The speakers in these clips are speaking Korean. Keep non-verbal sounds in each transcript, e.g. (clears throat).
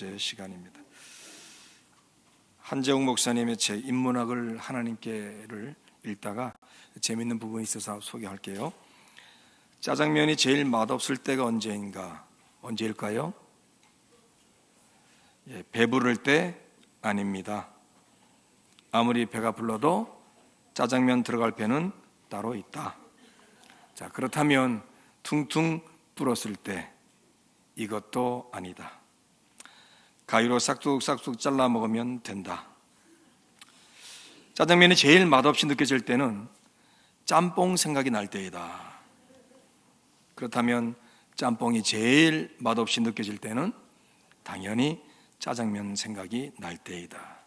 번째 시간입니다. 한재웅 목사님의 책 인문학을 하나님께를 읽다가 재밌는 부분이 있어서 소개할게요. 짜장면이 제일 맛없을 때가 언제인가? 언제일까요? 예, 배부를 때 아닙니다. 아무리 배가 불러도 짜장면 들어갈 배는 따로 있다. 자, 그렇다면 퉁퉁 불었을 때 이것도 아니다. 가위로 싹둑싹둑 잘라 먹으면 된다. 짜장면이 제일 맛없이 느껴질 때는 짬뽕 생각이 날 때이다. 그렇다면 짬뽕이 제일 맛없이 느껴질 때는 당연히 짜장면 생각이 날 때이다.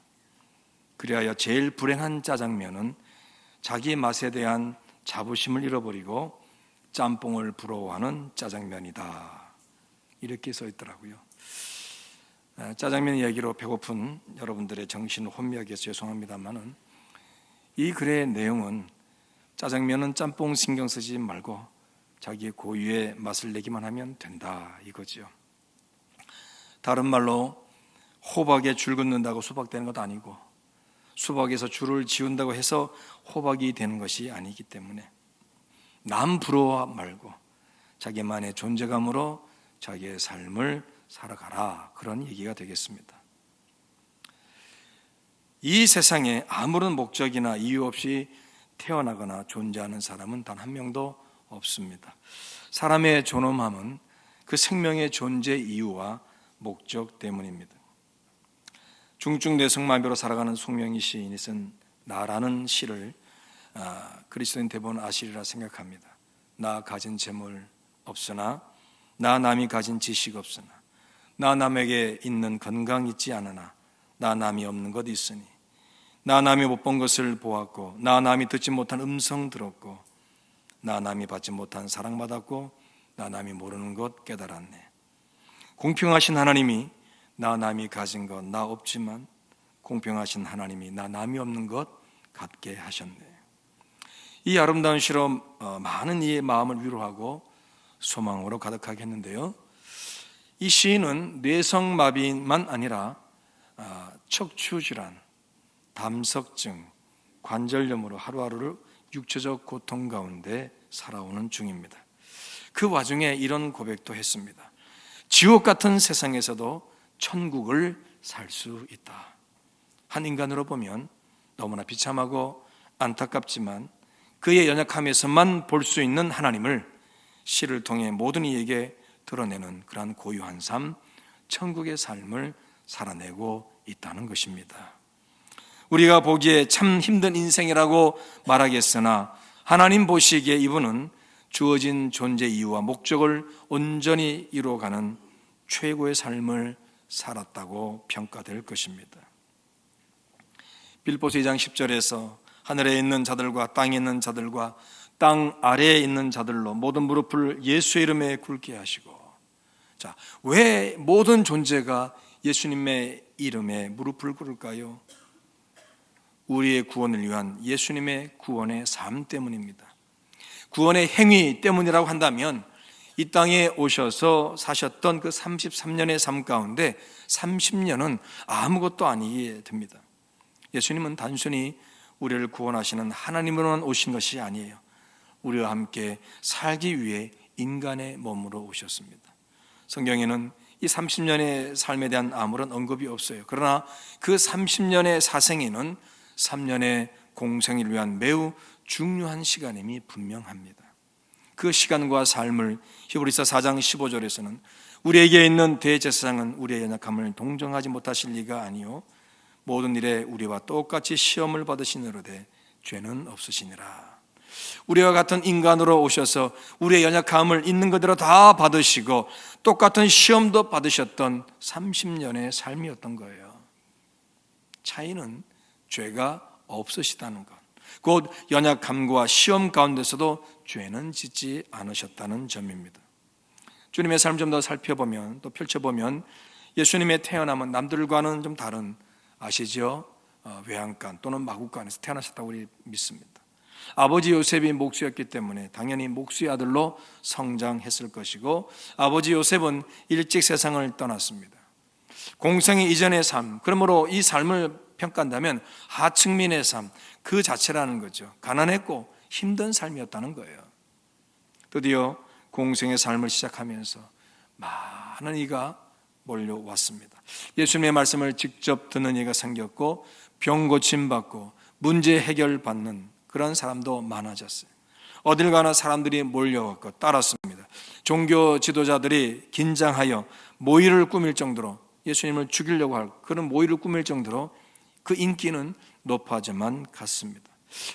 그리하여 제일 불행한 짜장면은 자기 맛에 대한 자부심을 잃어버리고 짬뽕을 부러워하는 짜장면이다. 이렇게 써 있더라고요. 아, 짜장면 이야기로 배고픈 여러분들의 정신을 혼미하게 죄송합니다만은 이 글의 내용은 짜장면은 짬뽕 신경 쓰지 말고 자기의 고유의 맛을 내기만 하면 된다 이거지요. 다른 말로 호박에 줄 긋는다고 수박 되는 것도 아니고 수박에서 줄을 지운다고 해서 호박이 되는 것이 아니기 때문에 남 부러워 말고 자기만의 존재감으로 자기의 삶을 살아가라 그런 얘기가 되겠습니다. 이 세상에 아무런 목적이나 이유 없이 태어나거나 존재하는 사람은 단 한 명도 없습니다. 사람의 존엄함은 그 생명의 존재 이유와 목적 때문입니다. 중증내성마비로 살아가는 송명희 시인이 쓴 나라는 시를 아, 그리스도인 대부분 아시리라 생각합니다. 나 가진 재물 없으나 나 남이 가진 지식 없으나 나 남에게 있는 건강 있지 않으나 나 남이 없는 것 있으니 나 남이 못 본 것을 보았고 나 남이 듣지 못한 음성 들었고 나 남이 받지 못한 사랑 받았고 나 남이 모르는 것 깨달았네. 공평하신 하나님이 나 남이 가진 것 나 없지만 공평하신 하나님이 나 남이 없는 것 갖게 하셨네. 이 아름다운 실험 어, 많은 이의 마음을 위로하고 소망으로 가득하게 했는데요. 이 시인은 뇌성마비만 아니라 아, 척추질환, 담석증, 관절염으로 하루하루를 육체적 고통 가운데 살아오는 중입니다. 그 와중에 이런 고백도 했습니다. 지옥 같은 세상에서도 천국을 살 수 있다. 한 인간으로 보면 너무나 비참하고 안타깝지만 그의 연약함에서만 볼 수 있는 하나님을 시를 통해 모든 이에게 드러내는 그러한 고유한 삶, 천국의 삶을 살아내고 있다는 것입니다. 우리가 보기에 참 힘든 인생이라고 말하겠으나 하나님 보시기에 이분은 주어진 존재 이유와 목적을 온전히 이루어가는 최고의 삶을 살았다고 평가될 것입니다. 빌보스 2장 10절에서 하늘에 있는 자들과 땅에 있는 자들과 땅 아래에 있는 자들로 모든 무릎을 예수의 이름에 꿇게 하시고 자, 왜 모든 존재가 예수님의 이름에 무릎을 꿇을까요? 우리의 구원을 위한 예수님의 구원의 삶 때문입니다. 구원의 행위 때문이라고 한다면 이 땅에 오셔서 사셨던 그 33년의 삶 가운데 30년은 아무것도 아니게 됩니다. 예수님은 단순히 우리를 구원하시는 하나님으로만 오신 것이 아니에요. 우리와 함께 살기 위해 인간의 몸으로 오셨습니다. 성경에는 이 30년의 삶에 대한 아무런 언급이 없어요. 그러나 그 30년의 사생에는 3년의 공생을 위한 매우 중요한 시간임이 분명합니다. 그 시간과 삶을 히브리서 4장 15절에서는 우리에게 있는 대제사장은 우리의 연약함을 동정하지 못하실 리가 아니요 모든 일에 우리와 똑같이 시험을 받으시느로되 죄는 없으시니라. 우리와 같은 인간으로 오셔서 우리의 연약함을 있는 그대로 다 받으시고 똑같은 시험도 받으셨던 30년의 삶이었던 거예요. 차이는 죄가 없으시다는 것. 곧 연약함과 시험 가운데서도 죄는 짓지 않으셨다는 점입니다. 주님의 삶 좀 더 살펴보면 또 펼쳐보면 예수님의 태어남은 남들과는 좀 다른 아시죠? 어, 외양간 또는 마국간에서 태어나셨다고 우리 믿습니다. 아버지 요셉이 목수였기 때문에 당연히 목수의 아들로 성장했을 것이고 아버지 요셉은 일찍 세상을 떠났습니다. 공생의 이전의 삶, 그러므로 이 삶을 평가한다면 하층민의 삶, 그 자체라는 거죠. 가난했고 힘든 삶이었다는 거예요. 드디어 공생의 삶을 시작하면서 많은 이가 몰려왔습니다. 예수님의 말씀을 직접 듣는 이가 생겼고 병 고침 받고 문제 해결 받는 그런 사람도 많아졌어요. 어딜 가나 사람들이 몰려왔고 따랐습니다. 종교 지도자들이 긴장하여 모의를 꾸밀 정도로 예수님을 죽이려고 할 그런 모의를 꾸밀 정도로 그 인기는 높아져만 갔습니다.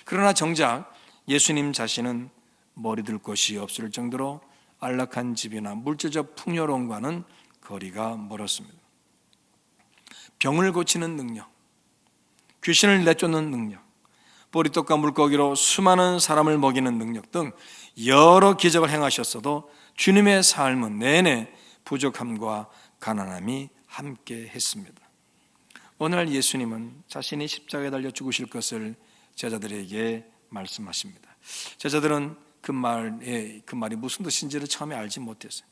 그러나 정작 예수님 자신은 머리 들 곳이 없을 정도로 안락한 집이나 물질적 풍요로움과는 거리가 멀었습니다. 병을 고치는 능력, 귀신을 내쫓는 능력, 보리떡과 물고기로 수많은 사람을 먹이는 능력 등 여러 기적을 행하셨어도 주님의 삶은 내내 부족함과 가난함이 함께 했습니다. 오늘 예수님은 자신이 십자가에 달려 죽으실 것을 제자들에게 말씀하십니다. 제자들은 그 말에 그 말이 무슨 뜻인지를 처음에 알지 못했어요.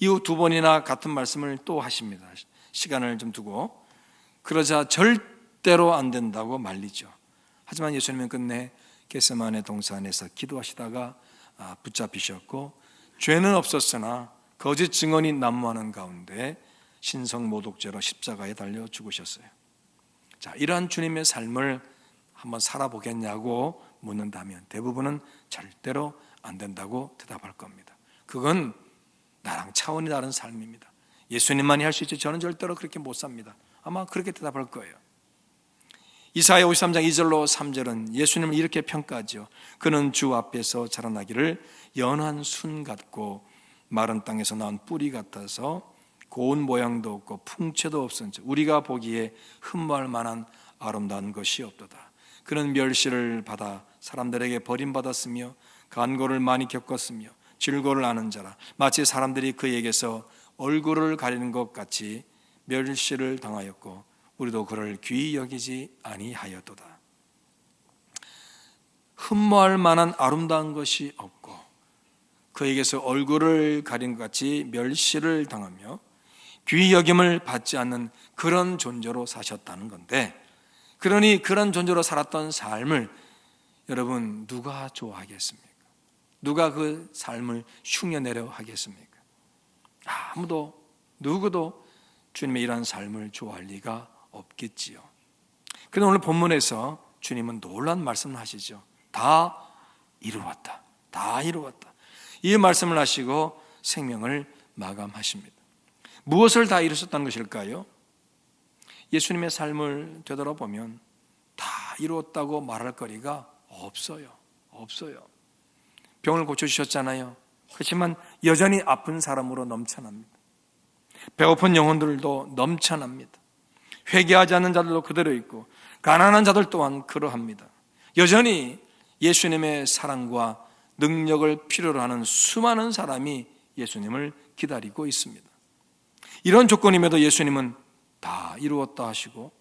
이후 두 번이나 같은 말씀을 또 하십니다. 시간을 좀 두고 그러자 절대로 안 된다고 말리죠. 하지만 예수님은 끝내 게세만의 동산에서 기도하시다가 아, 붙잡히셨고 죄는 없었으나 거짓 증언이 난무하는 가운데 신성 모독죄로 십자가에 달려 죽으셨어요. 자, 이러한 주님의 삶을 한번 살아보겠냐고 묻는다면 대부분은 절대로 안 된다고 대답할 겁니다. 그건 나랑 차원이 다른 삶입니다. 예수님만이 할 수 있지 저는 절대로 그렇게 못 삽니다. 아마 그렇게 대답할 거예요. 이사야 53장 2절로 3절은 예수님을 이렇게 평가하죠. 그는 주 앞에서 자라나기를 연한 순 같고 마른 땅에서 나온 뿌리 같아서 고운 모양도 없고 풍채도 없은 즉 우리가 보기에 흠모할 만한 아름다운 것이 없도다. 그는 멸시를 받아 사람들에게 버림받았으며 간고를 많이 겪었으며 질고를 아는 자라 마치 사람들이 그에게서 얼굴을 가리는 것 같이 멸시를 당하였고 우리도 그를 귀히 여기지 아니하였도다. 흠모할 만한 아름다운 것이 없고 그에게서 얼굴을 가린 것 같이 멸시를 당하며 귀히 여김을 받지 않는 그런 존재로 사셨다는 건데 그러니 그런 존재로 살았던 삶을 여러분 누가 좋아하겠습니까? 누가 그 삶을 흉내내려 하겠습니까? 아무도 누구도 주님의 이러한 삶을 좋아할 리가 없겠지요. 그런데 오늘 본문에서 주님은 놀란 말씀을 하시죠. 다 이루었다. 다 이루었다. 이 말씀을 하시고 생명을 마감하십니다. 무엇을 다 이루셨다는 것일까요? 예수님의 삶을 되돌아보면 다 이루었다고 말할 거리가 없어요. 없어요. 병을 고쳐주셨잖아요. 그렇지만 여전히 아픈 사람으로 넘쳐납니다. 배고픈 영혼들도 넘쳐납니다. 회개하지 않는 자들도 그대로 있고 가난한 자들 또한 그러합니다. 여전히 예수님의 사랑과 능력을 필요로 하는 수많은 사람이 예수님을 기다리고 있습니다. 이런 조건임에도 예수님은 다 이루었다 하시고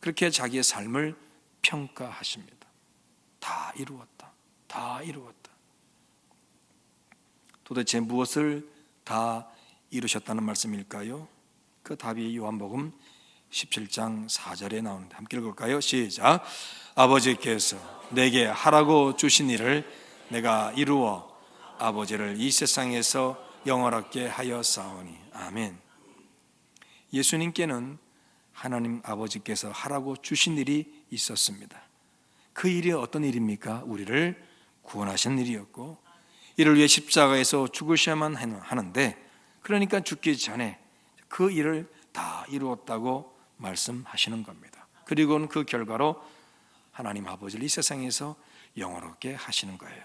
그렇게 자기의 삶을 평가하십니다. 다 이루었다. 다 이루었다. 도대체 무엇을 다 이루셨다는 말씀일까요? 그 답이 요한복음 17장 4절에 나오는데 함께 읽을까요? 시작. 아버지께서 내게 하라고 주신 일을 내가 이루어 아버지를 이 세상에서 영원하게 하여 싸우니 아멘. 예수님께는 하나님 아버지께서 하라고 주신 일이 있었습니다. 그 일이 어떤 일입니까? 우리를 구원하신 일이었고 이를 위해 십자가에서 죽으셔야만 하는데 그러니까 죽기 전에 그 일을 다 이루었다고 말씀하시는 겁니다. 그리고는 그 결과로 하나님 아버지를 이 세상에서 영원롭게 하시는 거예요.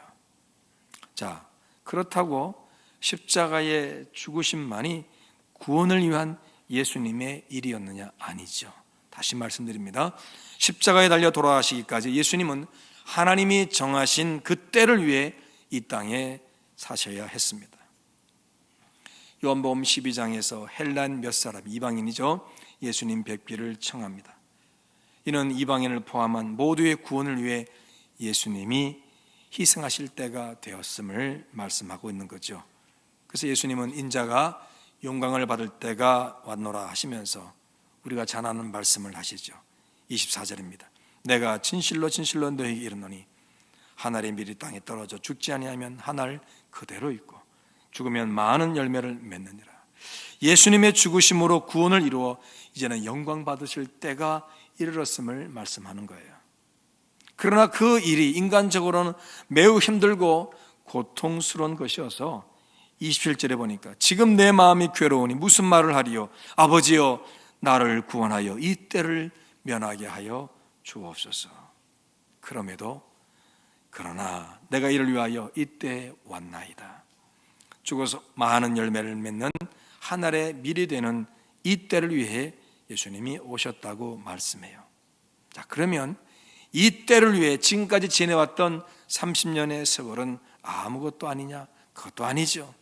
자, 그렇다고 십자가의 죽으심만이 구원을 위한 예수님의 일이었느냐? 아니죠. 다시 말씀드립니다. 십자가에 달려 돌아가시기까지 예수님은 하나님이 정하신 그 때를 위해 이 땅에 사셔야 했습니다. 요한복음 12장에서 헬란 몇 사람 이방인이죠. 예수님 뵙기를 청합니다. 이는 이방인을 포함한 모두의 구원을 위해 예수님이 희생하실 때가 되었음을 말씀하고 있는 거죠. 그래서 예수님은 인자가 영광을 받을 때가 왔노라 하시면서 우리가 잘 아는 말씀을 하시죠. 24절입니다. 내가 진실로 진실로 너에게 이르노니 한 알이 미리 땅에 떨어져 죽지 아니하면 한 알 그대로 있고 죽으면 많은 열매를 맺느니라. 예수님의 죽으심으로 구원을 이루어 이제는 영광 받으실 때가 이르렀음을 말씀하는 거예요. 그러나 그 일이 인간적으로는 매우 힘들고 고통스러운 것이어서 27절에 보니까 지금 내 마음이 괴로우니 무슨 말을 하리요 아버지여 나를 구원하여 이 때를 면하게 하여 주옵소서. 그럼에도 그러나 내가 이를 위하여 이때 왔나이다. 죽어서 많은 열매를 맺는 하늘의 미리 되는 이 때를 위해 예수님이 오셨다고 말씀해요. 자, 그러면 이 때를 위해 지금까지 지내왔던 30년의 세월은 아무것도 아니냐? 그것도 아니죠.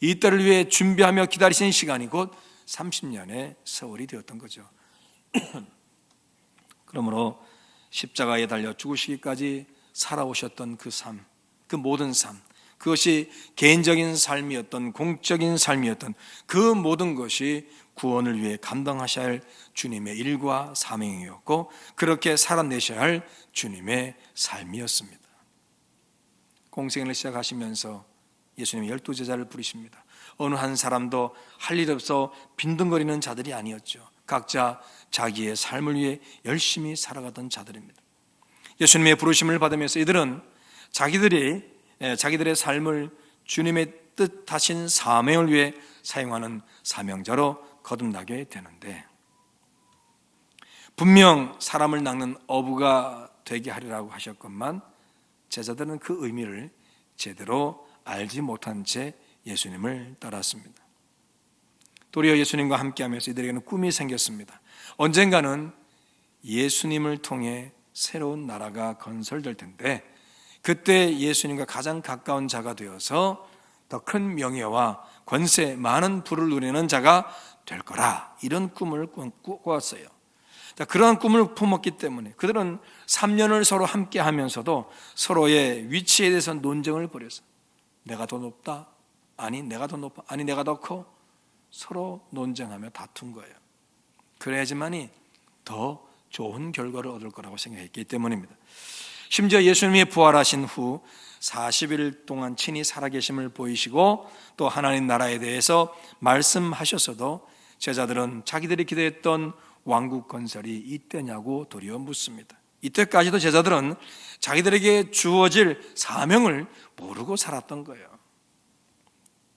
이 때를 위해 준비하며 기다리신 시간이 곧 30년의 세월이 되었던 거죠. (clears throat) 그러므로 십자가에 달려 죽으시기까지 살아오셨던 그 삶, 그 모든 삶, 그것이 개인적인 삶이었던 공적인 삶이었던 그 모든 것이 구원을 위해 감당하셔야 할 주님의 일과 사명이었고 그렇게 살아내셔야 할 주님의 삶이었습니다. 공생을 시작하시면서 예수님이 열두 제자를 부르십니다. 어느 한 사람도 할 일 없어 빈둥거리는 자들이 아니었죠. 각자 자기의 삶을 위해 열심히 살아가던 자들입니다. 예수님의 부르심을 받으면서 이들은 자기들이 예, 자기들의 삶을 주님의 뜻 하신 사명을 위해 사용하는 사명자로 거듭나게 되는데 분명 사람을 낚는 어부가 되게 하리라고 하셨건만 제자들은 그 의미를 제대로 알지 못한 채 예수님을 따랐습니다. 도리어 예수님과 함께하면서 이들에게는 꿈이 생겼습니다. 언젠가는 예수님을 통해 새로운 나라가 건설될 텐데 그때 예수님과 가장 가까운 자가 되어서 더 큰 명예와 권세, 많은 부를 누리는 자가 될 거라 이런 꿈을 꾸었어요. 그러한 꿈을 품었기 때문에 그들은 3년을 서로 함께 하면서도 서로의 위치에 대해서 논쟁을 벌였어요. 내가 더 높다? 아니, 내가 더 높아? 아니, 내가 더 커? 서로 논쟁하며 다툰 거예요. 그래야지만이 더 좋은 결과를 얻을 거라고 생각했기 때문입니다. 심지어 예수님이 부활하신 후 40일 동안 친히 살아계심을 보이시고 또 하나님 나라에 대해서 말씀하셨어도 제자들은 자기들이 기대했던 왕국 건설이 이때냐고 도리어 묻습니다. 이때까지도 제자들은 자기들에게 주어질 사명을 모르고 살았던 거예요.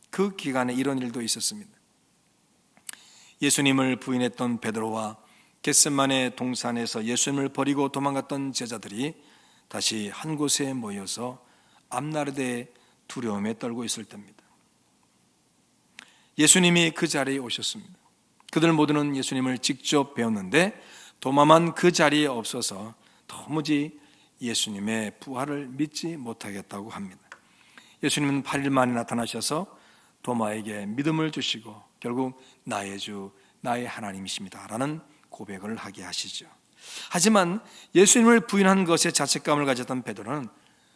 그 기간에 이런 일도 있었습니다. 예수님을 부인했던 베드로와 겟셋만의 동산에서 예수님을 버리고 도망갔던 제자들이 다시 한 곳에 모여서 앞나르대의 두려움에 떨고 있을 때입니다. 예수님이 그 자리에 오셨습니다. 그들 모두는 예수님을 직접 배웠는데 도마만 그 자리에 없어서 도무지 예수님의 부활을 믿지 못하겠다고 합니다. 예수님은 8일 만에 나타나셔서 도마에게 믿음을 주시고 결국 나의 주, 나의 하나님이십니다. 라는 고백을 하게 하시죠. 하지만 예수님을 부인한 것에 자책감을 가졌던 베드로는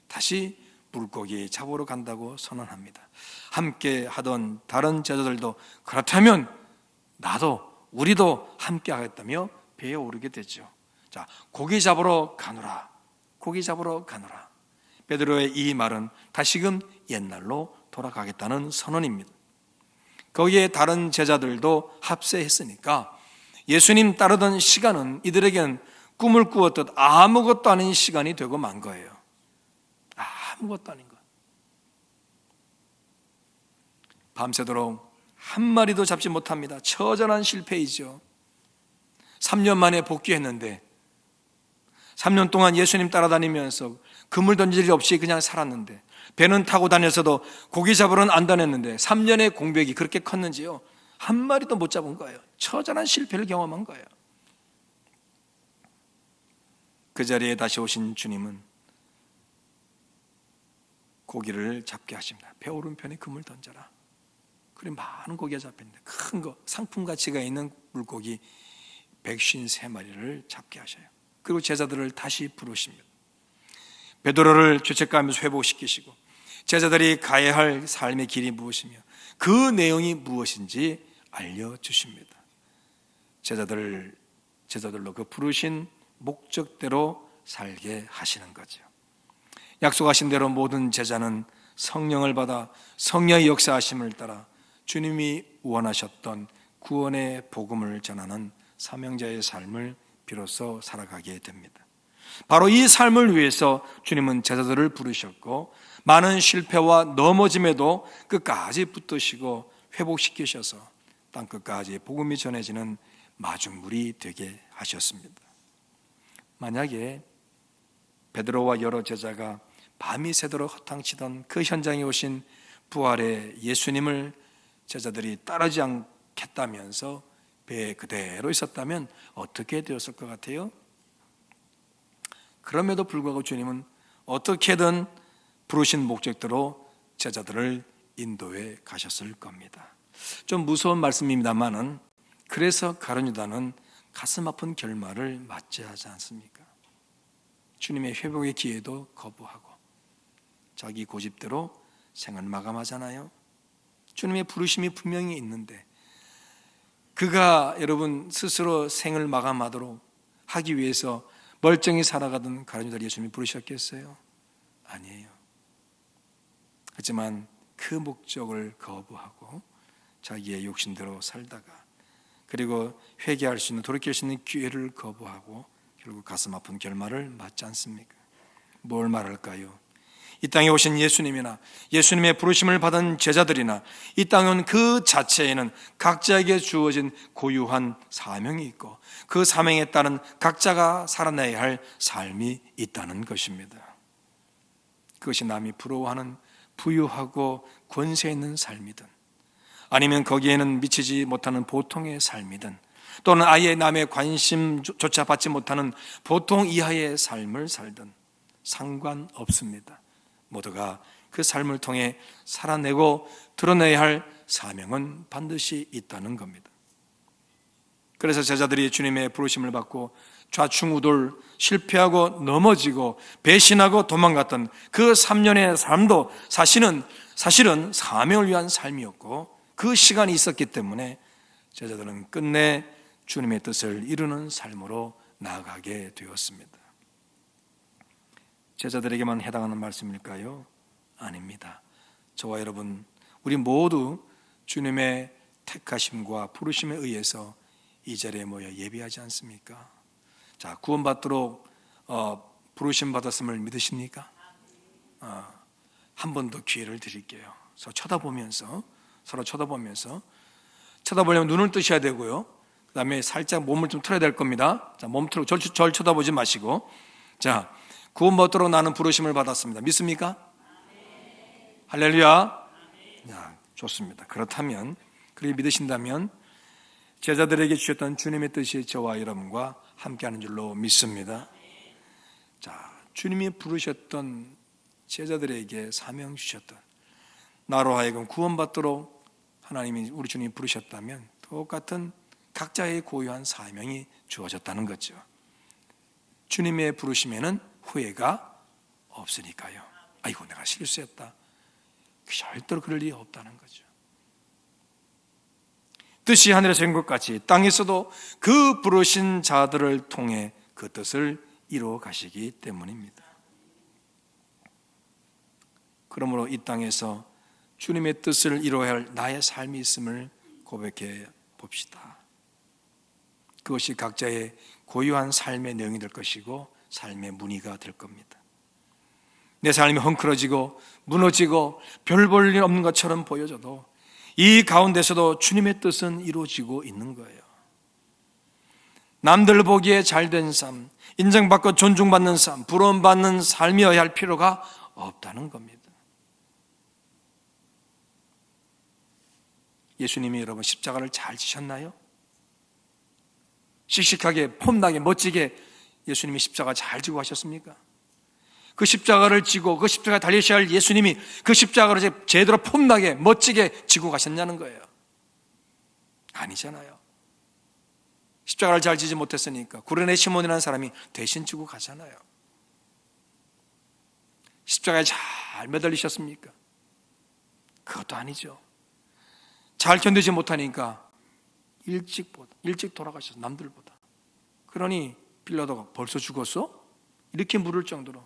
다시 물고기 잡으러 간다고 선언합니다. 함께 하던 다른 제자들도 그렇다면 나도 우리도 함께 하겠다며 배에 오르게 되죠. 자, 고기 잡으러 가노라. 고기 잡으러 가노라. 베드로의 이 말은 다시금 옛날로 돌아가겠다는 선언입니다. 거기에 다른 제자들도 합세했으니까 예수님 따르던 시간은 이들에게는 꿈을 꾸었듯 아무것도 아닌 시간이 되고 만 거예요. 아무것도 아닌 것. 밤새도록 한 마리도 잡지 못합니다. 처절한 실패이죠. 3년 만에 복귀했는데 3년 동안 예수님 따라다니면서 그물 던질 일 없이 그냥 살았는데 배는 타고 다녔어도 고기 잡으러는 안 다녔는데 3년의 공백이 그렇게 컸는지요. 한 마리도 못 잡은 거예요. 처절한 실패를 경험한 거예요. 그 자리에 다시 오신 주님은 고기를 잡게 하십니다. 배 오른편에 금을 던져라. 그래 많은 고기가 잡혔는데 큰 거, 상품 가치가 있는 물고기 153마리를 잡게 하셔요. 그리고 제자들을 다시 부르십니다. 베드로를 죄책감에서 회복시키시고 제자들이 가야 할 삶의 길이 무엇이며 그 내용이 무엇인지 알려 주십니다. 제자들 제자들로 그 부르신 목적대로 살게 하시는 거죠. 약속하신 대로 모든 제자는 성령을 받아 성령의 역사하심을 따라 주님이 원하셨던 구원의 복음을 전하는 사명자의 삶을 비로소 살아가게 됩니다. 바로 이 삶을 위해서 주님은 제자들을 부르셨고 많은 실패와 넘어짐에도 끝까지 붙드시고 회복시키셔서 땅 끝까지 복음이 전해지는 마중물이 되게 하셨습니다. 만약에 베드로와 여러 제자가 밤이 새도록 허탕치던 그 현장에 오신 부활의 예수님을 제자들이 따르지 않겠다면서 배에 그대로 있었다면 어떻게 되었을 것 같아요? 그럼에도 불구하고 주님은 어떻게든 부르신 목적대로 제자들을 인도해 가셨을 겁니다. 좀 무서운 말씀입니다만은 그래서 가룟유다는 가슴 아픈 결말을 맞지 하지 않습니까? 주님의 회복의 기회도 거부하고 자기 고집대로 생을 마감하잖아요. 주님의 부르심이 분명히 있는데 그가 여러분 스스로 생을 마감하도록 하기 위해서 멀쩡히 살아가던 가룟유다를 예수님이 부르셨겠어요? 아니에요. 하지만 그 목적을 거부하고 자기의 욕심대로 살다가 그리고 회개할 수 있는 돌이킬 수 있는 기회를 거부하고 결국 가슴 아픈 결말을 맞지 않습니까? 뭘 말할까요? 이 땅에 오신 예수님이나 예수님의 부르심을 받은 제자들이나 이온그 자체에는 각자에게 주어진 고유한 사명이 있고 그 사명에 따른 각자가 살아내야 할 삶이 있다는 것입니다. 그것이 남이 부러워하는 부유하고 권세 있는 삶이든 아니면 거기에는 미치지 못하는 보통의 삶이든 또는 아예 남의 관심조차 받지 못하는 보통 이하의 삶을 살든 상관없습니다. 모두가 그 삶을 통해 살아내고 드러내야 할 사명은 반드시 있다는 겁니다. 그래서 제자들이 주님의 부르심을 받고 좌충우돌 실패하고 넘어지고 배신하고 도망갔던 그 3년의 삶도 사실은 사실은 사명을 위한 삶이었고 그 시간이 있었기 때문에 제자들은 끝내 주님의 뜻을 이루는 삶으로 나아가게 되었습니다. 제자들에게만 해당하는 말씀일까요? 아닙니다. 저와 여러분, 우리 모두 주님의 택하심과 부르심에 의해서 이 자리에 모여 예비하지 않습니까? 자, 구원받도록 어, 부르심 받았음을 믿으십니까? 어, 한 번 더 기회를 드릴게요. 서로 쳐다보면서 서로 쳐다보면서 쳐다보려면 눈을 뜨셔야 되고요. 그다음에 살짝 몸을 좀 틀어야 될 겁니다. 자, 몸 틀고 절, 절 쳐다보지 마시고 자, 구원받도록 나는 부르심을 받았습니다. 믿습니까? 할렐루야. 야, 좋습니다. 그렇다면 그렇게 믿으신다면 제자들에게 주셨던 주님의 뜻이 저와 여러분과 함께하는 줄로 믿습니다. 자, 주님이 부르셨던 제자들에게 사명 주셨던 나로 하여금 구원받도록 하나님이 우리 주님이 부르셨다면 똑같은 각자의 고유한 사명이 주어졌다는 거죠. 주님의 부르심에는 후회가 없으니까요. 아이고 내가 실수했다. 절대로 그럴 일이 없다는 거죠. 뜻이 하늘에서 것 같이 땅에서도 그 부르신 자들을 통해 그 뜻을 이루어 가시기 때문입니다. 그러므로 이 땅에서 주님의 뜻을 이루어야 할 나의 삶이 있음을 고백해 봅시다. 그것이 각자의 고유한 삶의 내용이 될 것이고 삶의 문의가 될 겁니다. 내 삶이 헝클어지고 무너지고 별 볼 일 없는 것처럼 보여져도 이 가운데서도 주님의 뜻은 이루어지고 있는 거예요. 남들 보기에 잘된 삶, 인정받고 존중받는 삶, 부러움받는 삶이어야 할 필요가 없다는 겁니다. 예수님이 여러분 십자가를 잘 지셨나요? 씩씩하게 폼나게 멋지게 예수님이 십자가 잘 지고 하셨습니까? 그 십자가를 지고 그 십자가 달리셔야 할 예수님이 그 십자가를 제대로 폼나게 멋지게 지고 가셨냐는 거예요. 아니잖아요. 십자가를 잘 지지 못했으니까 구레네 시몬이라는 사람이 대신 지고 가잖아요. 십자가에 잘 매달리셨습니까? 그것도 아니죠. 잘 견디지 못하니까 일찍보다 일찍 돌아가셔서 남들보다. 그러니 빌라도가 벌써 죽었어? 이렇게 물을 정도로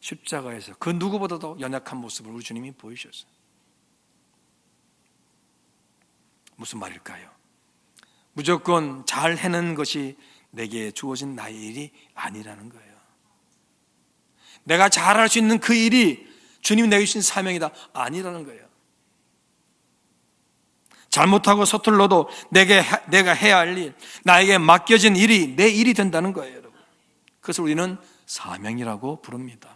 십자가에서 그 누구보다도 연약한 모습을 우리 주님이 보이셨어요. 무슨 말일까요? 무조건 잘 해내는 것이 내게 주어진 나의 일이 아니라는 거예요. 내가 잘할 수 있는 그 일이 주님이 내게 주신 사명이다. 아니라는 거예요. 잘못하고 서툴러도 내게, 내가 해야 할 일, 나에게 맡겨진 일이 내 일이 된다는 거예요, 여러분. 그것을 우리는 사명이라고 부릅니다.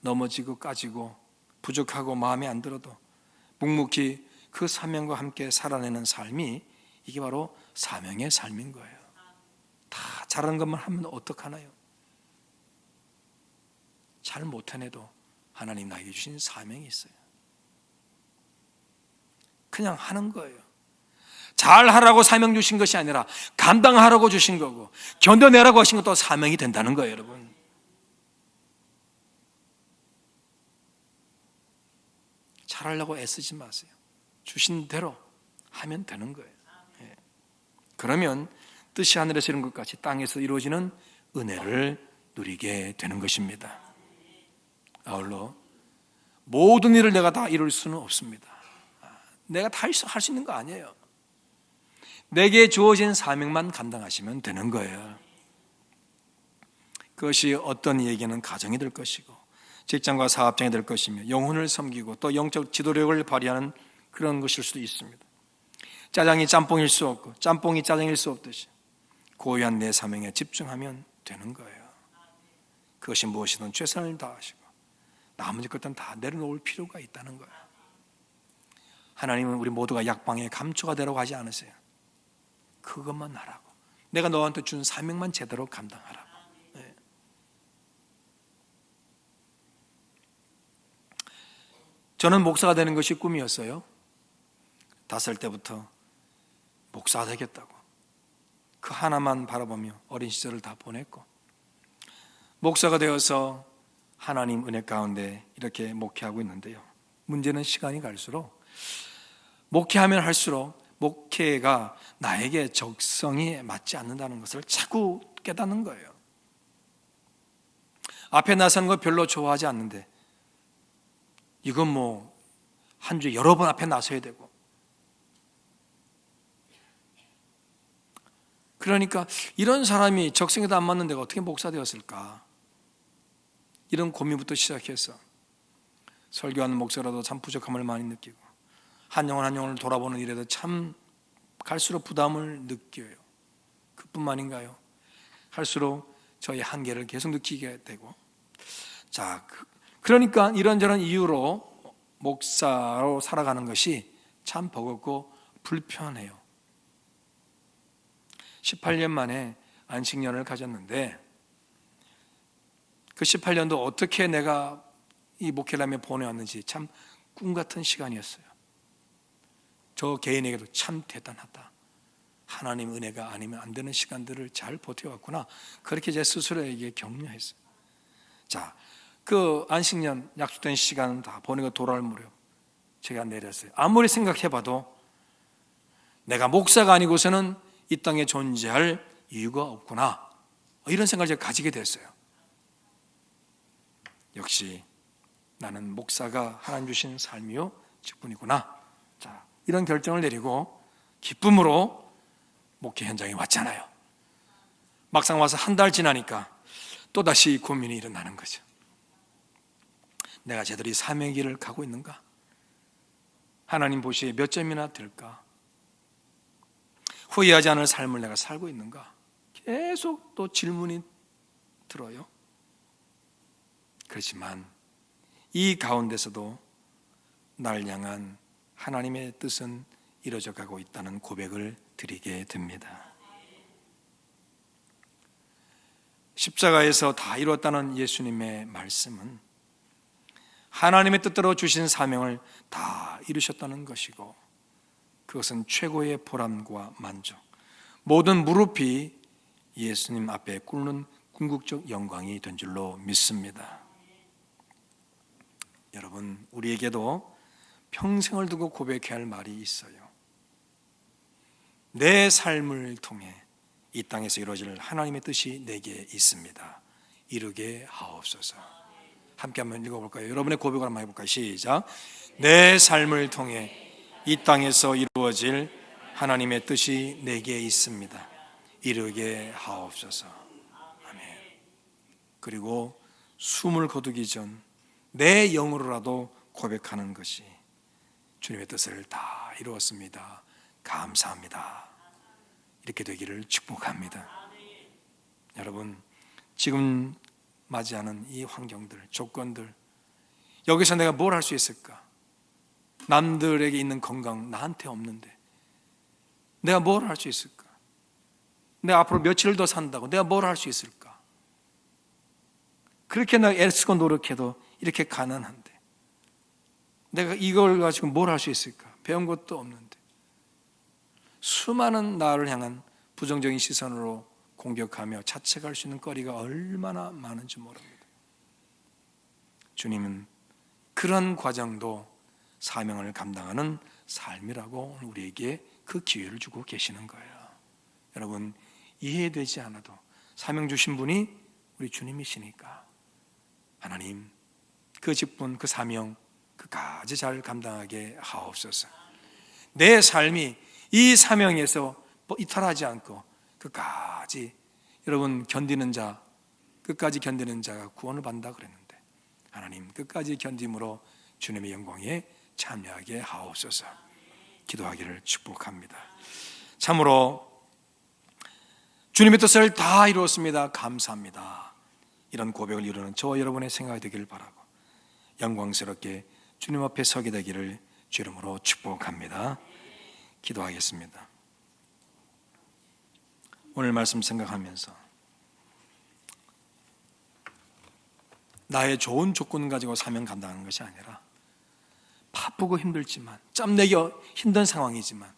넘어지고 까지고 부족하고 마음에 안 들어도 묵묵히 그 사명과 함께 살아내는 삶이 이게 바로 사명의 삶인 거예요. 다 잘하는 것만 하면 어떡하나요? 잘 못해내도 하나님 나에게 주신 사명이 있어요. 그냥 하는 거예요. 잘 하라고 사명 주신 것이 아니라 감당하라고 주신 거고 견뎌내라고 하신 것도 사명이 된다는 거예요, 여러분. 잘하려고 애쓰지 마세요. 주신 대로 하면 되는 거예요. 예. 그러면 뜻이 하늘에서 이룬 것 같이 땅에서 이루어지는 은혜를 누리게 되는 것입니다. 아울러 모든 일을 내가 다 이룰 수는 없습니다. 내가 다 할 수 있는 거 아니에요. 내게 주어진 사명만 감당하시면 되는 거예요. 그것이 어떤 얘기는 가정이 될 것이고 직장과 사업장이 될 것이며 영혼을 섬기고 또 영적 지도력을 발휘하는 그런 것일 수도 있습니다. 짜장이 짬뽕일 수 없고 짬뽕이 짜장일 수 없듯이 고유한 내 사명에 집중하면 되는 거예요. 그것이 무엇이든 최선을 다하시고 나머지 것들은 다 내려놓을 필요가 있다는 거예요. 하나님은 우리 모두가 약방에 감초가 되라고 하지 않으세요. 그것만 하라고. 내가 너한테 준 사명만 제대로 감당하라고. 네. 저는 목사가 되는 것이 꿈이었어요. 다섯 살 때부터 목사가 되겠다고. 그 하나만 바라보며 어린 시절을 다 보냈고, 목사가 되어서 하나님 은혜 가운데 이렇게 목회하고 있는데요. 문제는 시간이 갈수록 목회하면 할수록 목회가 나에게 적성이 맞지 않는다는 것을 자꾸 깨닫는 거예요. 앞에 나서는 거 별로 좋아하지 않는데 이건 뭐 한 주에 여러 번 앞에 나서야 되고 그러니까 이런 사람이 적성에도 안 맞는 데가 어떻게 목사 되었을까? 이런 고민부터 시작해서 설교하는 목사라도 참 부족함을 많이 느끼고 한 영혼 한 영혼을 돌아보는 일에도 참 갈수록 부담을 느껴요. 그뿐만인가요? 할수록 저희 한계를 계속 느끼게 되고 자 그, 러니까 이런저런 이유로 목사로 살아가는 것이 참 버겁고 불편해요. 18년 만에 안식년을 가졌는데 그 18년도 어떻게 내가 이 목회를 하며 보내왔는지 참 꿈 같은 시간이었어요. 저 개인에게도 참 대단하다. 하나님 은혜가 아니면 안 되는 시간들을 잘 버텨왔구나. 그렇게 제 스스로에게 격려했어요. 자, 그 안식년 약속된 시간 다 보내고 돌아올 무렵 제가 내렸어요. 아무리 생각해봐도 내가 목사가 아니고서는 이 땅에 존재할 이유가 없구나. 이런 생각을 제가 가지게 됐어요. 역시 나는 목사가 하나님 주신 삶이요 직분이구나. 자, 이런 결정을 내리고 기쁨으로 목회 현장에 왔잖아요. 막상 와서 한 달 지나니까 또 다시 고민이 일어나는 거죠. 내가 제대로 이 사명의 길을 가고 있는가? 하나님 보시기에 몇 점이나 될까? 후회하지 않을 삶을 내가 살고 있는가? 계속 또 질문이 들어요. 그렇지만 이 가운데서도 날 향한 하나님의 뜻은 이루어져 가고 있다는 고백을 드리게 됩니다. 십자가에서 다 이루었다는 예수님의 말씀은 하나님의 뜻대로 주신 사명을 다 이루셨다는 것이고 그것은 최고의 보람과 만족, 모든 무릎이 예수님 앞에 꿇는 궁극적 영광이 된 줄로 믿습니다. 여러분, 우리에게도 평생을 두고 고백해야 할 말이 있어요. 내 삶을 통해 이 땅에서 이루어질 하나님의 뜻이 내게 있습니다. 이루게 하옵소서. 함께 한번 읽어볼까요? 여러분의 고백을 한번 해볼까요? 시작. 내 삶을 통해 이 땅에서 이루어질 하나님의 뜻이 내게 있습니다. 이루게 하옵소서. 아멘. 그리고 숨을 거두기 전 내 영으로라도 고백하는 것이 주님의 뜻을 다 이루었습니다. 감사합니다. 이렇게 되기를 축복합니다. 여러분, 지금 맞이하는 이 환경들, 조건들, 여기서 내가 뭘 할 수 있을까? 남들에게 있는 건강 나한테 없는데 내가 뭘 할 수 있을까? 내가 앞으로 며칠을 더 산다고 내가 뭘 할 수 있을까? 그렇게 내가 애쓰고 노력해도 이렇게 가난한데 내가 이걸 가지고 뭘 할 수 있을까? 배운 것도 없는데 수많은 나를 향한 부정적인 시선으로 공격하며 자책할 수 있는 거리가 얼마나 많은지 모릅니다. 주님은 그런 과정도 사명을 감당하는 삶이라고 우리에게 그 기회를 주고 계시는 거예요. 여러분 이해되지 않아도 사명 주신 분이 우리 주님이시니까 하나님 그 직분 그 사명 그까지 잘 감당하게 하옵소서. 내 삶이 이 사명에서 뭐 이탈하지 않고 끝까지 여러분 견디는 자 끝까지 견디는 자가 구원을 받는다 그랬는데 하나님 끝까지 견딤으로 주님의 영광에 참여하게 하옵소서. 기도하기를 축복합니다. 참으로 주님의 뜻을 다 이루었습니다. 감사합니다. 이런 고백을 이루는 저와 여러분의 생각이 되기를 바라고 영광스럽게 주님 앞에 서게 되기를 주 이름으로 축복합니다. 기도하겠습니다. 오늘 말씀 생각하면서 나의 좋은 조건 가지고 사명 감당하는 것이 아니라 바쁘고 힘들지만 짬내기 힘든 상황이지만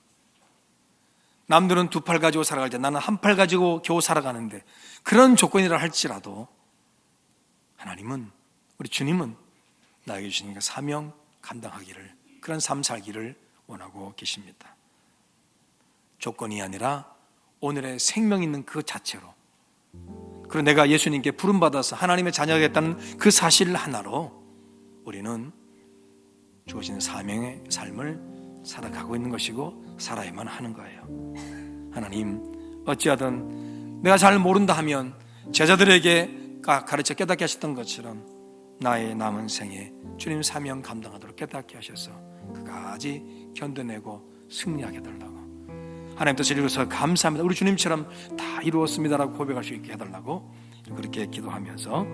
남들은 두 팔 가지고 살아갈 때 나는 한 팔 가지고 겨우 살아가는데 그런 조건이라 할지라도 하나님은 우리 주님은 나에게 주신 그 사명 감당하기를 그런 삶 살기를 원하고 계십니다. 조건이 아니라 오늘의 생명 있는 그 자체로 그리고 내가 예수님께 부름 받아서 하나님의 자녀겠다는 그 사실 하나로 우리는 주어진 사명의 삶을 살아가고 있는 것이고 살아야만 하는 거예요. 하나님 어찌하든 내가 잘 모른다 하면 제자들에게 가르쳐 깨닫게 하셨던 것처럼 나의 남은 생에 주님 사명 감당하도록 깨닫게 하셔서 그까지 견뎌내고 승리하게 해달라고. 하나님 뜻을 이루어서 감사합니다. 우리 주님처럼 다 이루었습니다라고 고백할 수 있게 해달라고 그렇게 기도하면서